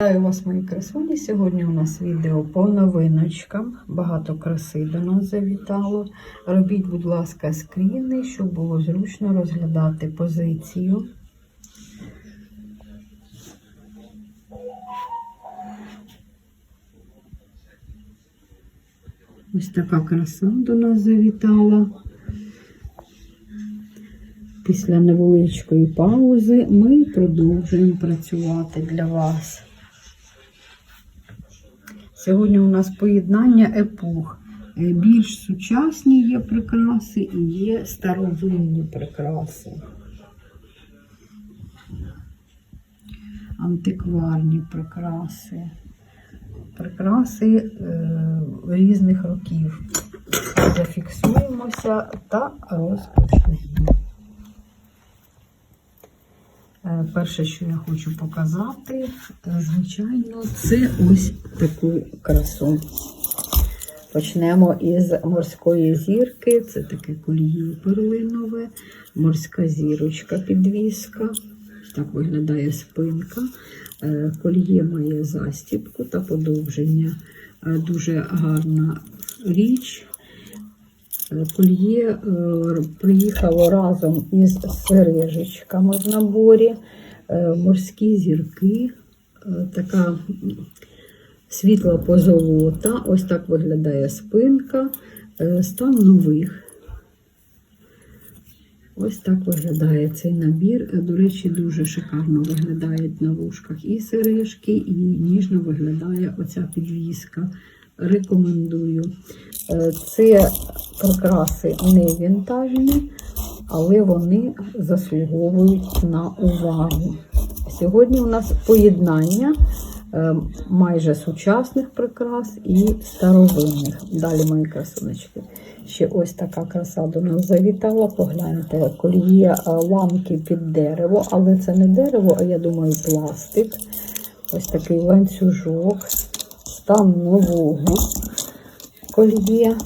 Вітаю вас, мої красуні. Сьогодні у нас відео по новиночкам. Багато краси до нас завітало. Робіть, будь ласка, скріни, щоб було зручно розглядати позицію. Ось така краса до нас завітала. Після невеличкої паузи ми продовжуємо працювати для вас. Сьогодні у нас поєднання епох. Е, Більш сучасні є прикраси і є старовинні прикраси. Антикварні прикраси. Прикраси е, різних років. Зафіксуємося та розпочнемо. Е, Перше, що я хочу показати, е, звичайно, це ось таку красу. Почнемо із морської зірки. Це таке коліє перлинове, морська зірочка підвіска. Так виглядає спинка. Е, Коліє має застібку та подовження. Дуже гарна річ. Кольє е, приїхало разом із сережечками в наборі, е, морські зірки, е, така світла позолота. Ось так виглядає спинка, стан нових. Ось так виглядає цей набір. До речі, дуже шикарно виглядають на вушках і сережки, і ніжно виглядає оця підвіска. Рекомендую. Е, Це прикраси не вінтажні, але вони заслуговують на увагу. Сьогодні у нас поєднання е, майже сучасних прикрас і старовинних. Далі мої красунечки. Ще ось така краса до нас завітала. Погляньте, коліє е, ламки під дерево, але це не дерево, а я думаю, пластик. Ось такий ланцюжок, стан нового кольє,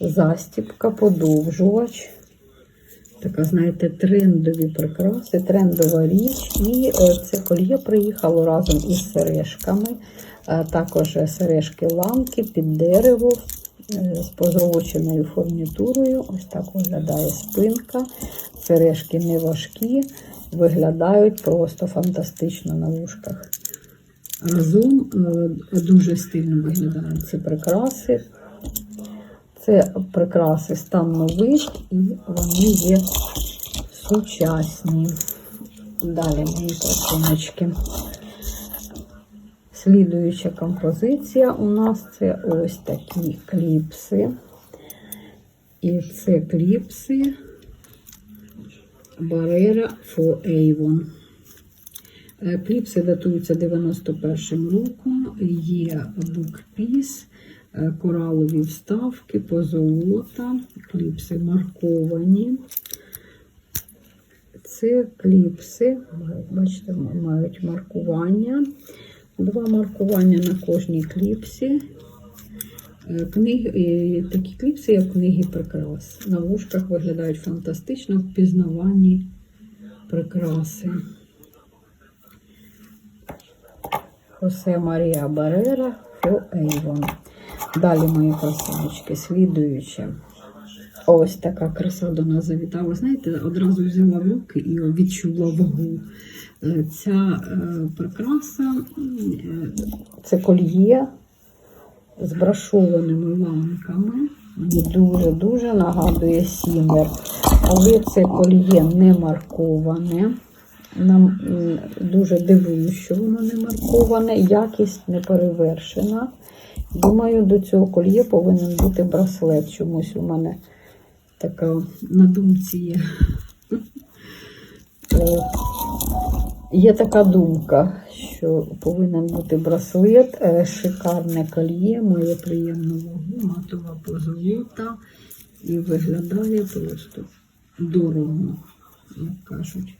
застібка, подовжувач. Така, знаєте, трендові прикраси, трендова річ. І е, це кольє приїхало разом із сережками. Е, Також сережки ламки під дерево е, з позолоченою фурнітурою. Ось так виглядає спинка. Сережки не важкі, виглядають просто фантастично на вушках. Разом е, дуже стильно виглядають ці прикраси. Це прикраси стан нових і вони є сучасні. Далі мої красуночки. Слідуюча композиція у нас це ось такі кліпси. І це кліпси Barrera for Avon. Е, Кліпси датуються 91 роком, є букпіс, е, коралові вставки, позолота, кліпси марковані. Це кліпси, бачите, мають маркування. Два маркування на кожній кліпсі. Е, Книги, такі кліпси, як книги прикрас. На вушках виглядають фантастично, впізнавані прикраси. Хосе Марія Барера Фо Ейвон. Далі мої красунечки, слідуюче. Ось така краса до нас завітала. Знаєте, одразу взяла в руки і відчула вагу. Е, Ця е, прикраса е, це кольє з брашованими ламками. Мені дуже-дуже нагадує сімер. Але це кольє не марковане. Нам дуже дивує, що воно не марковане, якість не перевершена. Думаю, до цього кольє повинен бути браслет. Чомусь у мене така на думці є. Е, Є така думка, що повинен бути браслет, е, шикарне кольє, має приємну вагу, матова позолота і виглядає просто дорого, як кажуть.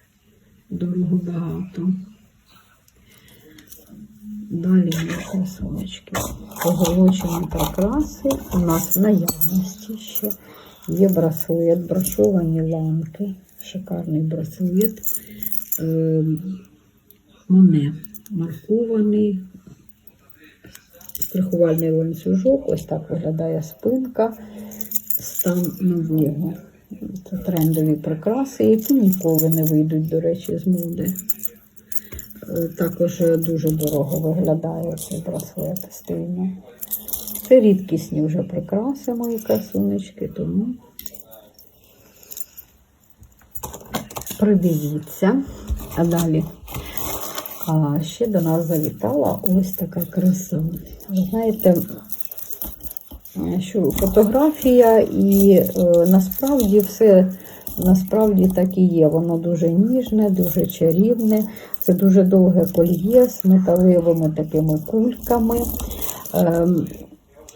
Дорого багато. Далі мої красунечки. Позолочені прикраси. У нас в наявності ще є браслет, брашовані ламки. Шикарний браслет. Е, Моне. маркований страхувальний ланцюжок. Ось так виглядає спинка, стан нового. Трендові прикраси, які ніколи не вийдуть, до речі, з моди. Е, Також дуже дорого виглядає цей браслет стильно. Це рідкісні вже прикраси, мої красунечки, тому придивіться. А далі а ще до нас завітала ось така краса. Ви знаєте, що фотографія і е, насправді все насправді так і є. Воно дуже ніжне, дуже чарівне. Це дуже довге кольє з металевими такими кульками. Ем,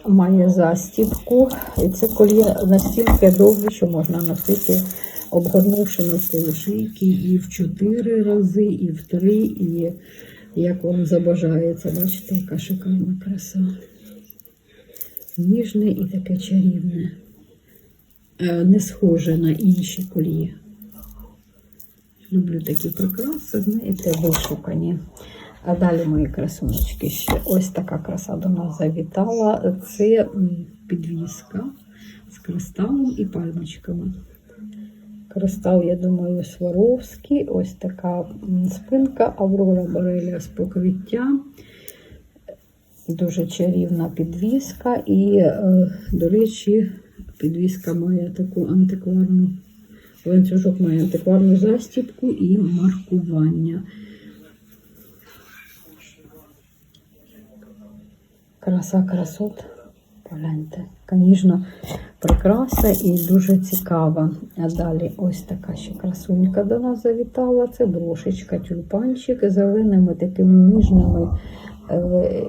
має застібку. І це кольє настільки довге, що можна носити, обгорнувши навколо шийки і в чотири рази, і в три, і як вам забажається. Бачите, яка шикарна краса. Ніжне і таке чарівне. Е, Не схоже на інші кольє. Люблю такі прикраси, знаєте, вишукані. А далі мої красунечки ще ось така краса до нас завітала. Це підвіска з кристалом і пальмочками. Кристал, я думаю, Сваровський. Ось така спинка Аврора Бореля з покриттям. Дуже чарівна підвіска. І, е, до речі, підвіска має таку антикварну. Ланцюжок має антикварну застібку і маркування. Краса красот. Погляньте, звісно, прекрасна і дуже цікава. А далі ось така ще красунька до нас завітала. Це брошечка, тюльпанчик з зеленими такими ніжними е,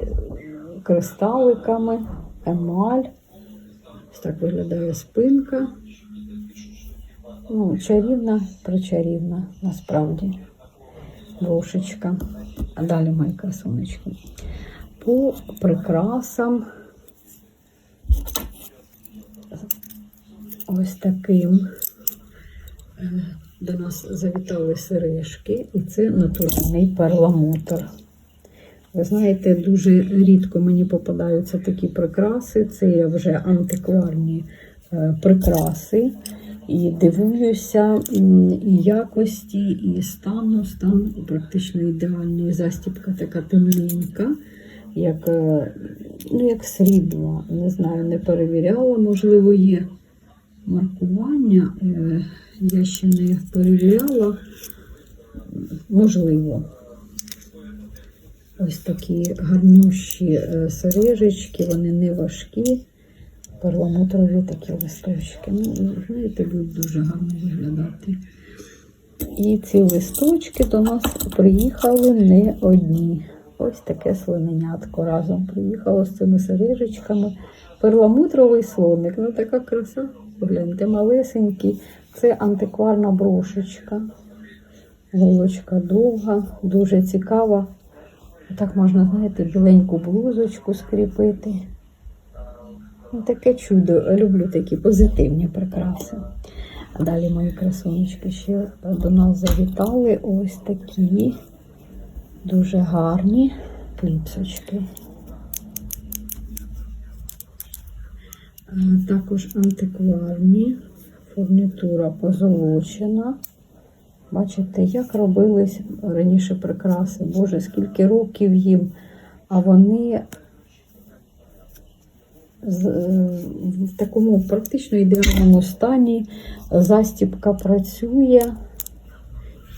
кристаликами, емаль. Ось так виглядає спинка. Ну, чарівна, причарівна, насправді. Брошечка. А далі мої красунечки. По прикрасам ось таким е, до нас завітали сережки, і це натуральний перламутр. Ви знаєте, дуже рідко мені попадаються такі прикраси. Це вже антикварні е, прикраси. І дивуюся і якості, і стану. Стан практично ідеальний. Застібка така темненька, як, е, ну, як срібло. Не знаю, не перевіряла, можливо, є маркування. Е, Я ще не перевіряла. Можливо. Ось такі гарнющі е, сережечки, вони не важкі. Перламутрові такі листочки. Ну, знаєте, будуть дуже гарно виглядати. І ці листочки до нас приїхали не одні. Ось таке слоненятко разом приїхало з цими сережечками. Перламутровий слоник. Ну така краса. Погляньте, малесенький. Це антикварна брошечка. Голочка довга, дуже цікава. Так можна, знаєте, біленьку блузочку скріпити. Ну, таке чудо. Люблю такі позитивні прикраси. Далі мої красунечки ще до нас завітали ось такі дуже гарні кліпсочки. Також антикварні, фурнітура позолочена. Бачите, як робились раніше прикраси. Боже, скільки років їм, а вони е, в такому практично ідеальному стані. Застібка працює.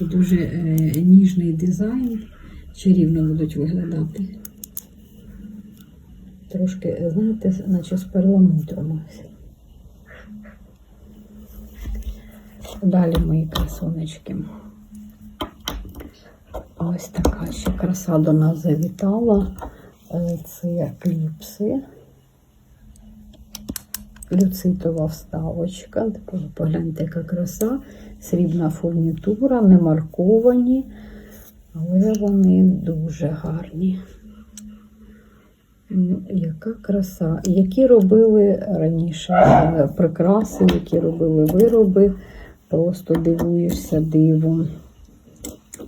Дуже е, ніжний дизайн. Чарівно будуть виглядати. Трошки, знаєте, наче з перламутром. ось. Далі мої красунечки. Ось така ще краса до нас завітала. Е, Це кліпси. Люцитова вставочка. Погляньте, яка краса. Срібна фурнітура, не марковані, але вони дуже гарні. Ну, Яка краса. Які робили раніше е, прикраси, які робили вироби. Просто дивуєшся дивом.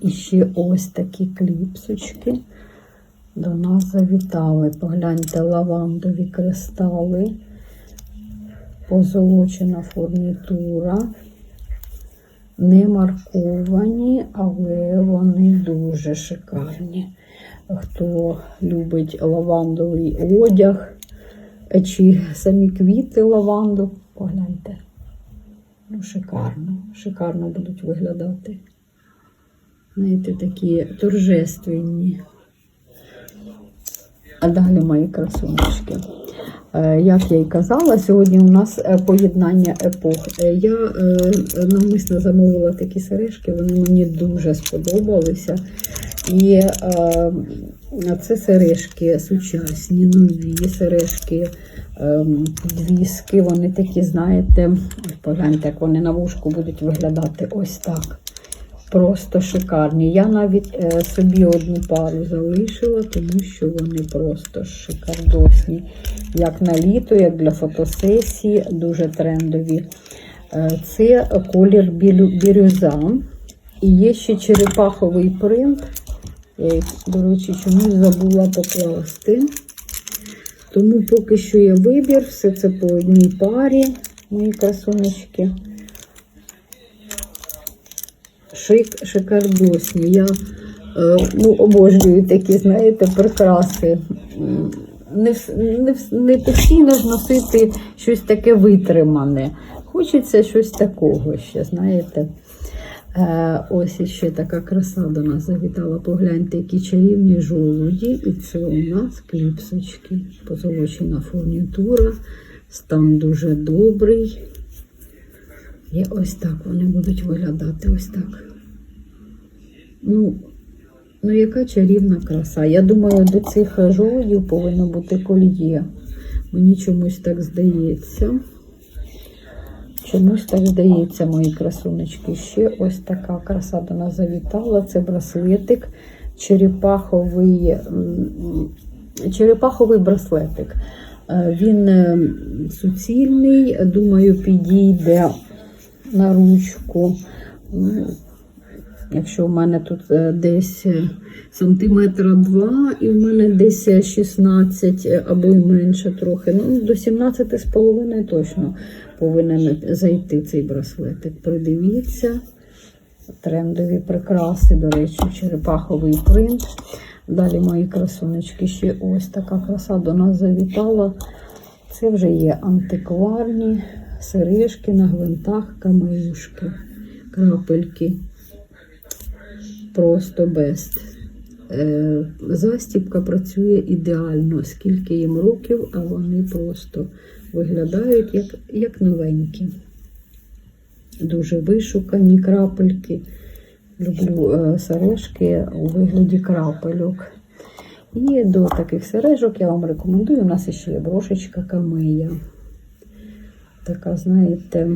І ще ось такі кліпсочки. До нас завітали. Погляньте лавандові кристали, позолочена фурнітура. Не марковані, але вони дуже шикарні. Хто любить лавандовий одяг чи самі квіти лаванду, погляньте. Ну, шикарно, шикарно будуть виглядати. Знаєте, такі торжественні. А далі мої красуночки. Е, Як я і казала, сьогодні у нас е, поєднання епох. Е, Я навмисно замовила такі сережки, вони мені дуже сподобалися. І е, це сережки сучасні, нові сережки, підвіски. Вони такі, знаєте, погляньте, як вони на вушку будуть виглядати ось так. Просто шикарні. Я навіть е, собі одну пару залишила, тому що вони просто шикардосні. Як на літо, як для фотосесії, дуже трендові. Е, це колір бірюза. І є ще черепаховий принт. Я до речі, чомусь забула покласти. Тому поки що є вибір, все це по одній парі, мої красунечки. Шик, шикардосні. Я е, ну, обожнюю такі, знаєте, прикраси. Не, не, не постійно ж носити щось таке витримане. Хочеться щось такого ще, знаєте. Е, ось іще така краса до нас завітала. Погляньте, які чарівні жолуді. І це у нас кліпсочки. Позолочена фурнітура. Стан дуже добрий. І ось так вони будуть виглядати. Ось так. Ну, ну яка чарівна краса. Я думаю, до цих жолудів повинно бути кольє. Мені чомусь так здається. Чомусь так здається, мої красунечки. Ще ось така краса до нас завітала. Це браслетик, черепаховий, черепаховий браслетик. Е, Він е, суцільний, думаю, підійде на ручку. Ну, Якщо в мене тут е, десь сантиметра два, і в мене десь е, 16 е, або й менше трохи. Ну, до 17 з половиною точно повинен зайти цей браслетик. Придивіться. Трендові прикраси, до речі, черепаховий принт. Далі мої красунечки ще ось така краса до нас завітала. Це вже є антикварні сережки на гвинтах, камеюшки, крапельки. Просто бест. Застібка працює ідеально, скільки їм років, а вони просто виглядають як, як новенькі. Дуже вишукані крапельки. Люблю е, сережки у вигляді крапельок. І до таких сережок я вам рекомендую. У нас ще є брошечка камея. Така, знаєте,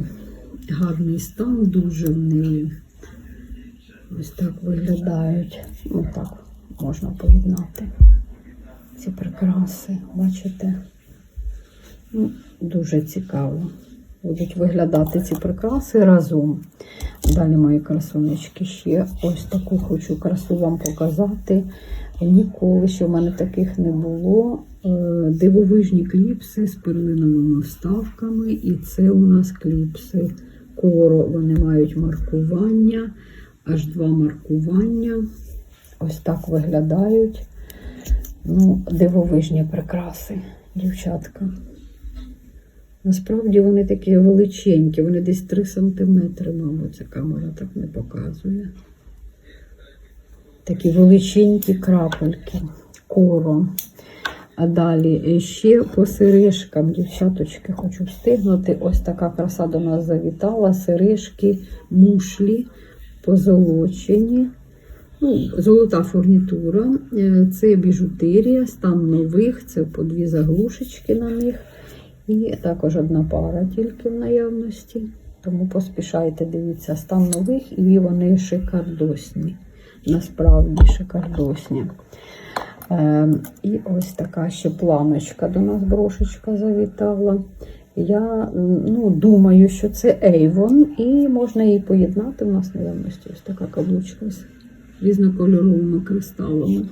гарний стан, дуже в неї. Ось так виглядають. Ось так можна поєднати ці прикраси. Бачите? Дуже цікаво. Будуть виглядати ці прикраси разом. Далі мої красунечки ще ось таку хочу красу вам показати. Ніколи ще в мене таких не було. Е, Дивовижні кліпси з перлиновими вставками. І це у нас кліпси коро. Вони мають маркування, аж два маркування. Ось так виглядають. Ну, дивовижні прикраси, дівчатка. Насправді вони такі величенькі, вони десь 3 сантиметри, мабуть, ця камера так не показує. Такі величенькі крапельки, коро. А далі ще по сережкам, дівчаточки, хочу встигнути. Ось така краса до нас завітала. Сережки, мушлі, позолочені. Ну, золота фурнітура. Е, Це біжутерія, стан нових, це по дві заглушечки на них. І також одна пара тільки в наявності. Тому поспішайте, дивіться, стан нових і вони шикардосні. Насправді шикардосні. Е, і ось така ще планочка до нас брошечка завітала. Я ну, думаю, що це Avon, і можна її поєднати. У нас наявності ось така каблучка з різнокольоровими кристалами.